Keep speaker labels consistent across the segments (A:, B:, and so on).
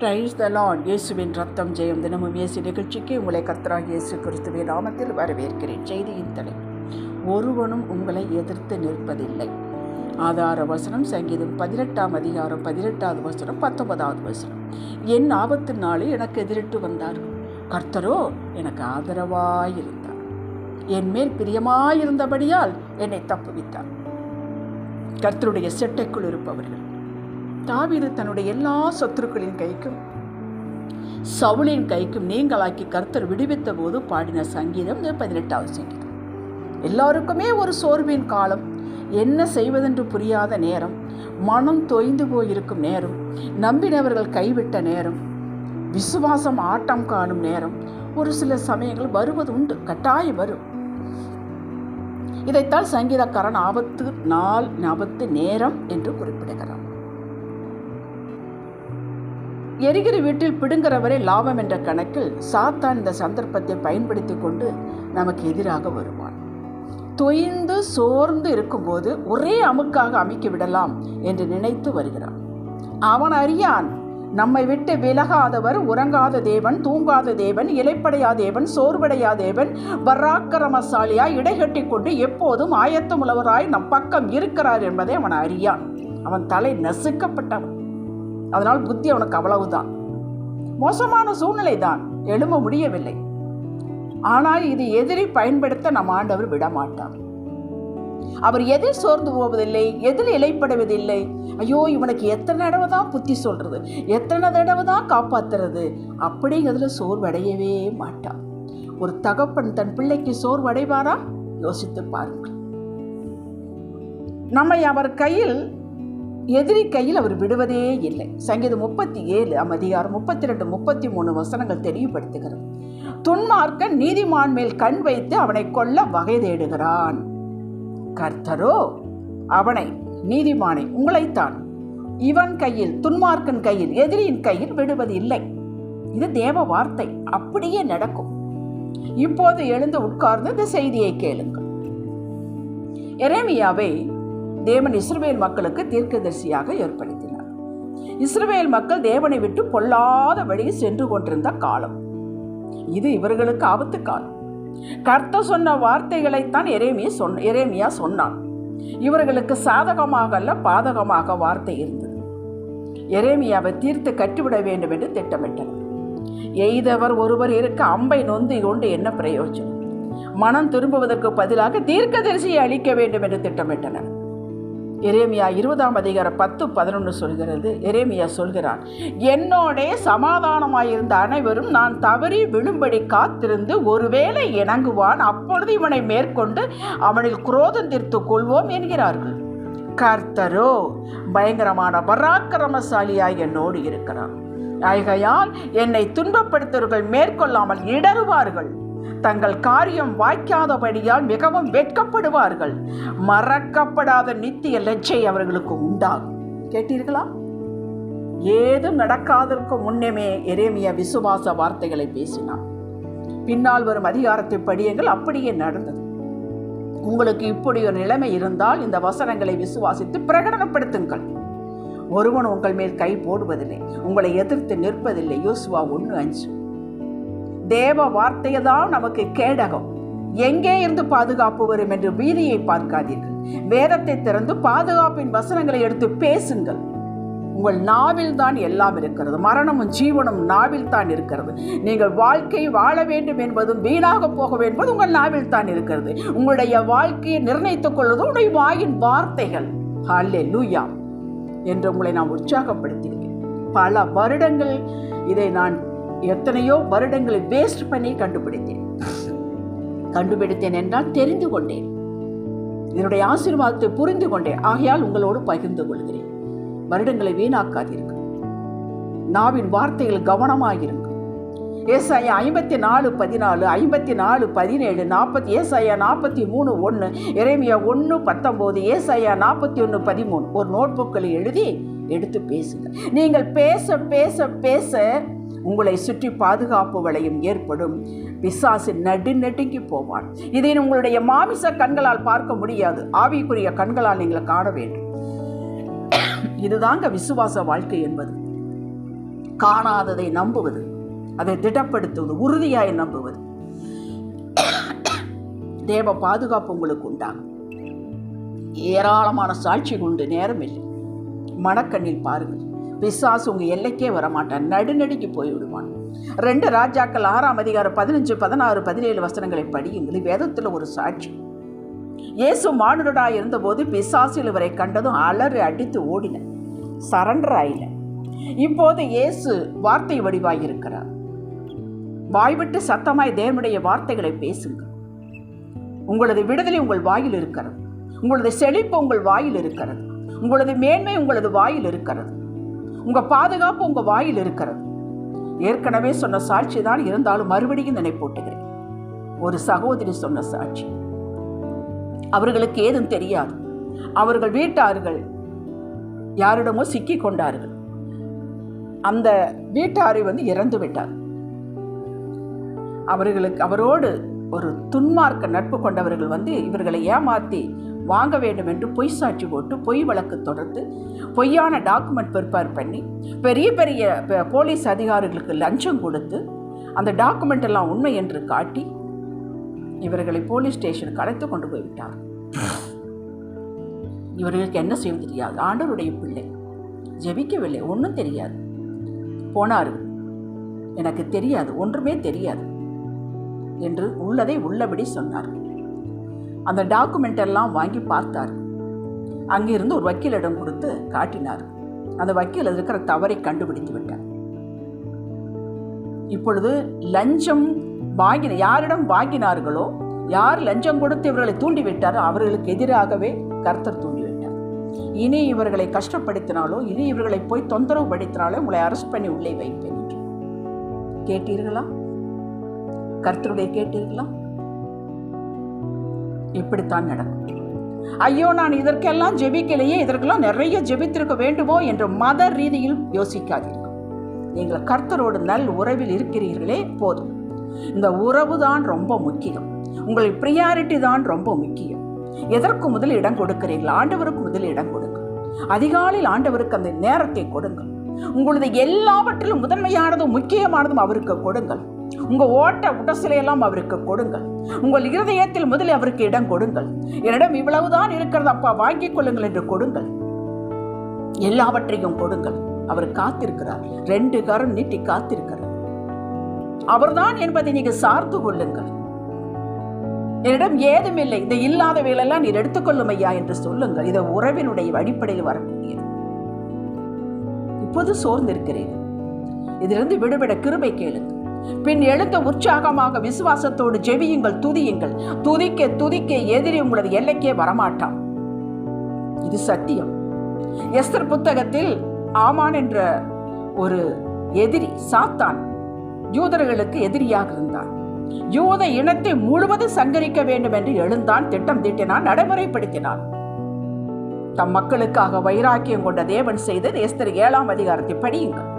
A: Praise the Lord இயேசுவின் ரத்தம் ஜெயம் தினமும் இயேசு நிகழ்ச்சிக்கு உங்களை கர்த்தராக இயேசு கிறிஸ்துவின் நாமத்தில் வரவேற்கிறேன். செய்தியின் தலை ஒருவனும் உங்களை எதிர்த்து நிற்பதில்லை. ஆதார வசனம் சங்கீதம் பதினெட்டாம் அதிகாரம் பதினெட்டாவது வசனம் பத்தொன்பதாவது வசனம். என் ஆபத்து நாளில் எனக்கு எதிரிட்டு வந்தார் கர்த்தரோ எனக்கு ஆதரவாயிருந்தார். என் மேல் பிரியமாயிருந்தபடியால் என்னை தப்புவித்தார். கர்த்தருடைய செட்டைக்குள் இருப்பவர்கள் தாவீது தன்னுடைய எல்லா சத்துருக்களின் கைக்கும் சவுளின் கைக்கும் நீங்களாக்கி கர்த்தர் விடுவித்த போது பாடின சங்கீதம் பதினெட்டாவது சங்கீதம். எல்லாருக்குமே ஒரு சோர்வின் காலம். என்ன செய்வதென்று புரியாத நேரம். மனம் தொய்ந்து போயிருக்கும் நேரம். நம்பினவர்கள் கைவிட்ட நேரம். விசுவாசம் ஆட்டம் காணும் நேரம். ஒரு சில சமயங்கள் வருவது உண்டு. கட்டாயம் வரும். இதைத்தான் சங்கீதக்காரன் ஆபத்து நாள் ஆபத்து நேரம் என்று குறிப்பிடுகிறார் எரிகிற வீட்டில் பிடுங்கிறவரை லாபம் என்ற கணக்கில் சாத்தான் இந்த சந்தர்ப்பத்தை பயன்படுத்தி கொண்டு நமக்கு எதிராக வருவான். தொய்ந்து சோர்ந்து இருக்கும்போது ஒரே அமுக்காக அமைக்கி விடலாம் என்று நினைத்து வருகிறான். அவன் அறியான் நம்மை விட்டு விலகாதவர் உறங்காத தேவன் தூங்காத தேவன் இலைப்படையா தேவன் சோர்வடையா தேவன் பராக்கிரமசாலியாய் இடைகட்டி கொண்டு எப்போதும் ஆயத்தமுள்ளவராய் நம் பக்கம் இருக்கிறார் என்பதை அவன் அறியான். அவன் தலை நசுக்கப்பட்டவன். அதனால் புத்தி அவனுக்கு அவ்வளவுதான். மோசமான சூழ்நிலை தான் எழும்ப முடியவில்லை. ஆனால் இது எதிரி பயன்படுத்த நம் ஆண்டவர் விடமாட்டார். அவர் எதில் சோர்ந்து போவதில்லை எதில் இலைப்படுவதில்லை. ஐயோ இவனுக்கு எத்தனை தடவை தான் புத்தி சொல்றது எத்தனை தடவை தான் காப்பாத்துறது. அப்படிங்கிறதுல சோர்வடையவே மாட்டான். ஒரு தகப்பன் தன் பிள்ளைக்கு சோர்வடைவாரா? யோசித்து பாருங்கள். நம்மை அவர் கையில் எதிரி கையில் அவர் விடுவதே இல்லை. சங்கீதம் முப்பத்தி ஏழு அமதிகாரம் முப்பத்தி ரெண்டு முப்பத்தி மூணு வசனங்கள் தெளிவுபடுத்துகிறது துன்மார்க்கன் நீதிமான் மேல் கண் வைத்து அவனை கொல்ல வகை தேடுகிறான். கர்த்தரோ அவனை நீதிமானை உங்களைத்தான். இவன் கையில் துன்மார்க்கன் கையில் எதிரியின் கையில் விடுவது இல்லை. இது தேவ வார்த்தை. அப்படியே நடக்கும். இப்போது எழுந்து உட்கார்ந்து இந்த செய்தியை கேளுங்கள். எரேமியாவை தேவன் இஸ்ரவேல் மக்களுக்கு தீர்க்கதரிசியாக ஏற்படுத்தினார். இஸ்ரவேல் மக்கள் தேவனை விட்டு பொல்லாத வழியில் சென்று கொண்டிருந்த காலம். இது இவர்களுக்கு ஆபத்து காலம். கர்த்த சொன்ன வார்த்தைகளைத்தான் எரேமியா சொன்ன எரேமியா சொன்னான். இவர்களுக்கு சாதகமாக அல்ல பாதகமாக வார்த்தை இருந்தது. எரேமியாவை தீர்த்து கட்டிவிட வேண்டும் என்று திட்டமிட்டனர். எய்தவர் ஒருவர் இருக்க அம்பை நொந்து கொண்டு என்ன பிரயோஜனம்? மனம் திரும்புவதற்கு பதிலாக தீர்க்கதரிசியை அளிக்க வேண்டும் என்று திட்டமிட்டனர். எரேமியா இருபதாம் அதிகாரம் பத்து பதினொன்று சொல்கிறது. எரேமியா சொல்கிறான் என்னோடே சமாதானமாயிருந்த அனைவரும் நான் தவறி விழும்படி காத்திருந்து ஒருவேளை இணங்குவான் அப்பொழுது இவனை மேற்கொண்டு அவனில் குரோதம் தீர்த்து கொள்வோம் என்கிறார்கள். கர்த்தரோ பயங்கரமான பராக்கிரமசாலியாய் என்னோடு இருக்கிறான் ஆகையால் என்னை துன்பப்படுத்தவர்கள் மேற்கொள்ளாமல் இடறுவார்கள். தங்கள் காரியம் வாய்க்காதபடியால் மிகவும் வெட்கப்படுவார்கள். மறக்கப்படாத நித்திய லட்சை அவர்களுக்கு உண்டாகும். கேட்டீர்களா? ஏதும் நடக்காதற்கு முன்னமே எரேமிய விசுவாச வார்த்தைகளை பேசினார். பின்னால் வரும் அதிகாரத்தை படியுங்கள் அப்படியே நடந்தது. உங்களுக்கு இப்படி ஒரு நிலைமை இருந்தால் இந்த வசனங்களை விசுவாசித்து பிரகடனப்படுத்துங்கள். ஒருவன் உங்கள் மேல் கை போடுவதில்லை. உங்களை எதிர்த்து நிற்பதில்லை. யோசுவா ஒன்று அஞ்சு தேவ வார்த்தையை தான் நமக்கு கேடகம். எங்கே இருந்து பாதுகாப்பு வரும் என்று வீதியை பார்க்காதீர்கள். வேதத்தை திறந்து பாதுகாப்பின் வசனங்களை எடுத்து பேசுங்கள். உங்கள் நாவில் தான் எல்லாம் இருக்கிறது. மரணமும் ஜீவனும் நாவில் தான் இருக்கிறது. நீங்கள் வாழ்க்கை வாழ வேண்டும் என்பதும் வீணாக போக என்பது உங்கள் நாவில் தான் இருக்கிறது. உங்களுடைய வாழ்க்கையை நிர்ணயித்துக் கொள்வது உங்களுடைய வாயின் வார்த்தைகள். ஹல்லே லூயா என்று உங்களை நான் உற்சாகப்படுத்தினேன் பல வருடங்கள் இதை நான் எத்தனையோ வருடங்களை வேஸ்ட் பண்ணி கண்டுபிடித்தேன். கண்டுபிடித்தேன் என்றால் தெரிந்து கொண்டேன். என்னுடைய ஆசீர்வாதத்தை புரிந்து கொண்டேன். ஆகையால் உங்களோடு பகிர்ந்து கொள்கிறேன். வருடங்களை வீணாக்காதீர்கள். நாவின் வார்த்தைகள் கவனமாகிருங்கள் ஏசாயா ஐம்பத்தி நாலு பதினாலு ஐம்பத்தி நாலு பதினேழு நாற்பத்தி ஏசாயா நாற்பத்தி மூணு ஒன்று இறைமையா ஒன்று பத்தொம்போது ஏசாயா நாற்பத்தி ஒன்று பதிமூணு. ஒரு நோட் புக்கில் எழுதி எடுத்து பேசுங்க நீங்கள் பேச பேச பேச உங்களை சுற்றி பாதுகாப்பு வளையும் ஏற்படும். பிசாசு நடு நெடுங்கி போவான். இதை உங்களுடைய மாமிச கண்களால் பார்க்க முடியாது. ஆவிக்குரிய கண்களால் நீங்கள் காண வேண்டும். இதுதாங்க விசுவாச வாழ்க்கை என்பது. காணாததை நம்புவது. அதை திடப்படுத்துவது. உறுதியாய் நம்புவது. தேவ பாதுகாப்பு உங்களுக்கு உண்டாகும். ஏராளமான சாட்சி உண்டு. நேரம் இல்லை மனக்கண்ணில் பாருங்கள். பிசாசு உங்கள் எல்லைக்கே வரமாட்டான். நடுநடுக்கி போய்விடுவான் ரெண்டு ராஜாக்கள் ஆறாம் அதிகாரம் பதினஞ்சு பதினாறு பதினேழு வசனங்களை படியுங்கள். வேதத்தில் ஒரு சாட்சி. இயேசு மானுடராக இருந்தபோது பிசாசில் இவரை கண்டதும் அலறி அடித்து ஓடின. சரண்டர் ஆயில இப்போது இயேசு வார்த்தை வடிவாய் இருக்கிறார். வாய்விட்டு சத்தமாய் தேவனுடைய வார்த்தைகளை பேசுங்கள். உங்களது விடுதலை உங்கள் வாயில் இருக்கிறது. உங்களது செழிப்பு உங்கள் வாயில் இருக்கிறது. உங்களது மேன்மை உங்களது வாயில் இருக்கிறது. உங்க பாதுகாப்பு உங்க வாயில் இருக்கிறது. ஏற்கனவே சொன்ன சாட்சி தான் இருந்தாலும் மறுபடியும் நினைப்பூட்டுகிறேன். ஒரு சகோதரி சொன்ன சாட்சி. அவர்களுக்கு ஏதும் தெரியாது. அவர்கள் வீட்டார்கள் யாரிடமோ சிக்கி கொண்டார்கள். அந்த வீட்டாரை வந்து இறந்து விட்டார். அவர்களுக்கு அவரோடு ஒரு துன்மார்க்க நட்பு கொண்டவர்கள் வந்து இவர்களை ஏமாற்றி வாங்க வேண்டும் என்று பொய் சாட்சி போட்டு பொய் வழக்கு தொடர்ந்து பொய்யான டாக்குமெண்ட் ப்ரிப்பேர் பண்ணி பெரிய பெரிய போலீஸ் அதிகாரிகளுக்கு லஞ்சம் கொடுத்து அந்த டாக்குமெண்ட் எல்லாம் உண்மை என்று காட்டி இவர்களை போலீஸ் ஸ்டேஷனுக்கு அழைத்து கொண்டு போய்விட்டார் இவர்களுக்கு என்ன செய்வது தெரியாது. ஆண்டவருடைய பிள்ளை. ஜெபிக்கவில்லை. ஒன்றும் தெரியாது. போனார். எனக்கு தெரியாது. ஒன்றுமே தெரியாது. என்று உள்ளதை உள்ளபடி சொன்னார்கள். அந்த டாக்குமெண்ட் எல்லாம் வாங்கி பார்த்தார். அங்கிருந்து ஒரு வக்கீலிடம் கொடுத்து காட்டினார். அந்த வக்கீல் அதில் இருக்கிற தவறை கண்டுபிடித்து விட்டார். இப்பொழுது லஞ்சம் வாங்கின யாரிடம் வாங்கினார்களோ யார் லஞ்சம் கொடுத்து இவர்களை தூண்டிவிட்டாரோ அவர்களுக்கு எதிராகவே கர்த்தர் தூண்டிவிட்டார். இனி இவர்களை கஷ்டப்படுத்தினாலோ இனி இவர்களை போய் தொந்தரவு படுத்தினாலோ உங்களை அரெஸ்ட் பண்ணி உள்ளே வைப்பேன் என்று. கேட்டீர்களா? கர்த்தருடைய கேட்டீர்களா? இப்படித்தான் நடக்கும். ஐயோ நான் இதற்கெல்லாம் ஜெபிக்கலையே இதற்கெல்லாம் நிறைய ஜெபித்திருக்க வேண்டுமோ என்று மத ரீதியில் யோசிக்காதீர்கள். நீங்கள் கர்த்தரோடு நல் உறவில் இருக்கிறீர்களே போதும். இந்த உறவு தான் ரொம்ப முக்கியம். உங்கள் ப்ரியாரிட்டி தான் ரொம்ப முக்கியம். எதற்கு முதல் இடம் கொடுக்கிறீர்கள்? ஆண்டவருக்கு முதல் இடம் கொடுங்கள். அதிகாலையில் ஆண்டவருக்கு அந்த நேரத்தை கொடுங்கள். உங்களது எல்லாவற்றிலும் முதன்மையானதும் முக்கியமானதும் அவருக்கு கொடுங்கள். உங்கள் ஓட்ட உடசிலையெல்லாம் அவருக்கு கொடுங்கள். உங்கள் இருதயத்தில் முதலில் அவருக்கு இடம் கொடுங்கள். என்னிடம் இவ்வளவுதான் இருக்கிறது அப்பா வாங்கிக் கொள்ளுங்கள் என்று கொடுங்கள். எல்லாவற்றையும் கொடுங்கள். அவர் காத்திருக்கிறார். ரெண்டு கரம் நீட்டி காத்திருக்கிறார். அவர்தான் என்பதை நீங்க சார்ந்து கொள்ளுங்கள். என்னிடம் ஏதும் இல்லை. இந்த இல்லாதவைகளெல்லாம் நீர் எடுத்துக்கொள்ளும் ஐயா என்று சொல்லுங்கள். இதை உறவினுடைய அடிப்படையில் வரக்கூடியது இப்போது சோர்ந்திருக்கிறேன். இதிலிருந்து விடுபட கிருபை கேளுங்கள். பின் எழுந்த உற்சாகமாக விசுவாசத்தோடு ஜெபியுங்கள் துதியுங்கள். துதிக்க துதிக்க எதிரி உங்களது எல்லைக்கே வரமாட்டான். இது சத்தியம். எஸ்தர் புத்தகத்தில் ஆமான் என்ற ஒரு எதிரி சாத்தான் யூதர்களுக்கு எதிரியாக இருந்தான். யூத இனத்தை முழுவதும் சங்கரிக்க வேண்டும் என்று எழுந்தான் திட்டம் தீட்டினான் நடைமுறைப்படுத்தினான். தம் மக்களுக்காக வைராக்கியம் கொண்ட தேவன் செய்தது எஸ்தர் ஏழாம் அதிகாரத்தை படியுங்கள்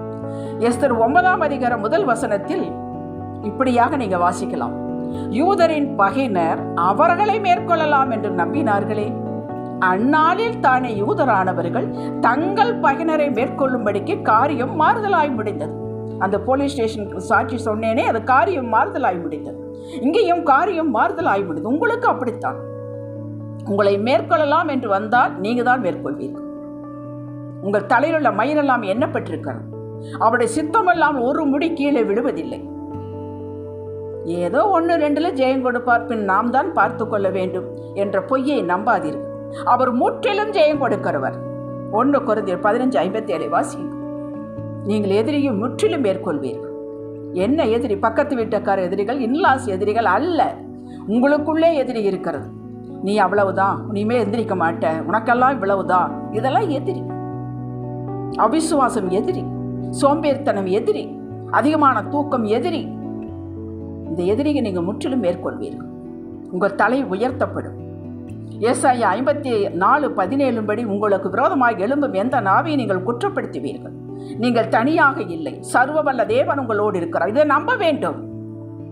A: எஸ்தர் ஒன்பதாம் அதிகார முதல் வசனத்தில் இப்படியாக நீங்க வாசிக்கலாம். யூதரின் பகையினர் அவர்களை மேற்கொள்ளலாம் என்று நம்பினார்களே. அந்நாளில் தானே யூதரானவர்கள் தங்கள் பகையினரை மேற்கொள்ளும்படிக்கு காரியம் மாறுதலாய் முடிந்தது. அந்த போலீஸ் ஸ்டேஷனுக்கு சாட்சி சொன்னேனே அது காரியம் மாறுதலாய் முடிந்தது. இங்கேயும் காரியம் மாறுதலாய் முடிந்தது. உங்களுக்கு அப்படித்தான். உங்களை மேற்கொள்ளலாம் என்று வந்தால் நீங்க தான் மேற்கொள்வீர்கள். உங்கள் தலையிலுள்ள மயிரெல்லாம் எண்ணப்பட்டிருக்கிறது அவருடைய சித்தமெல்லாம் ஒரு முடி கீழே விழுவதில்லை ஏதோ ஒன்று ரெண்டுல ஜெயம் கொடுப்பார் பின் நாம் தான் பார்த்து கொள்ள வேண்டும் என்ற பொய்யை நம்பாதீர்கள். அவர் முற்றிலும் ஜெயம் கொடுக்கிறவர். ஒன்று குறைந்த பதினஞ்சு ஐம்பத்தி ஏழை வாசி நீங்கள் எதிரியை முற்றிலும் மேற்கொள்வீர்கள். என்ன எதிரி? பக்கத்து வீட்டுக்கார எதிரிகள் இன்லாஸ் எதிரிகள் அல்ல. உங்களுக்குள்ளே எதிரி இருக்கிறது. நீ அவ்வளவுதான். இனிமே எந்திரிக்க மாட்ட. உனக்கெல்லாம் இவ்வளவுதான். இதெல்லாம் எதிரி. அவிசுவாசம் எதிரி. சோம்பேறித்தனம் எதிரி அதிகமான தூக்கம் எதிரி. இந்த எதிரியை நீங்கள் முற்றிலும் மேற்கொள்வீர்கள். உங்கள் தலை உயர்த்தப்படும். ஏசாய ஐம்பத்தி நாலு பதினேழு படி உங்களுக்கு விரோதமாக எழும்பும் எந்த நாவையும் நீங்கள் குற்றப்படுத்துவீர்கள். நீங்கள் தனியாக இல்லை. சர்வவல்ல தேவன் உங்களோடு இருக்கிறார். இதை நம்ப வேண்டும்.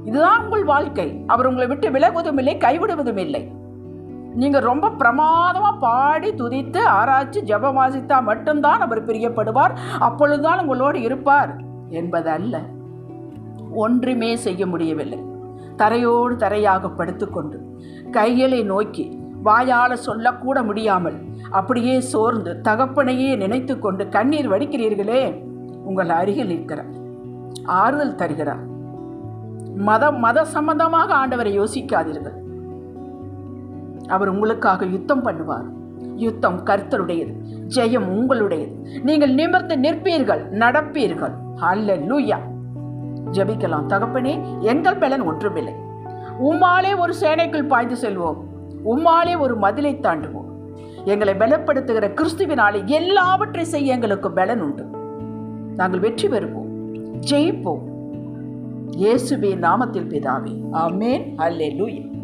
A: இதுதான் உங்கள் வாழ்க்கை. அவர் உங்களை விட்டு விலகுவதும் இல்லை கைவிடுவதும் இல்லை. நீங்கள் ரொம்ப பிரமாதமாக பாடி துதித்து ஆராய்ச்சி ஜெபம் வாசித்தா மட்டும்தான் அவர் பிரியப்படுவார். அப்பொழுதுதான் உங்களோடு இருப்பார் என்பதல்ல. ஒன்றுமே செய்ய முடியவில்லை. தரையோடு தரையாக படுத்துக்கொண்டு கைகளை நோக்கி வாயால் சொல்லக்கூட முடியாமல் அப்படியே சோர்ந்து தகப்பனையே நினைத்து கொண்டு கண்ணீர் வடிக்கிறீர்களே உங்கள் அருகில் இருக்கிறார் ஆறுதல் தருகிறார். மதம் மத சம்பந்தமாக ஆண்டவரை யோசிக்காதீர்கள். அவர் உங்களுக்காக யுத்தம் பண்ணுவார். யுத்தம் கர்த்தருடையது ஜெயம் உங்களுடையது. நீங்கள் நிமிர்ந்து நிற்பீர்கள் நடப்பீர்கள். அல்ல லூயா ஜெபிக்கலாம். தகப்பனே எங்கள் பலன் ஒன்றுமில்லை. உம்மாலே ஒரு சேனைக்குள் பாய்ந்து செல்வோம். உம்மாலே ஒரு மதிலை தாண்டுவோம். எங்களை பலப்படுத்துகிற கிறிஸ்துவினாலே எல்லாவற்றை செய்ய எங்களுக்கு பலன் உண்டு. நாங்கள் வெற்றி பெறுவோம். ஜெயிப்போம். இயேசுவே நாமத்தில் பிதாவே. ஆமேன். அல்லேலூயா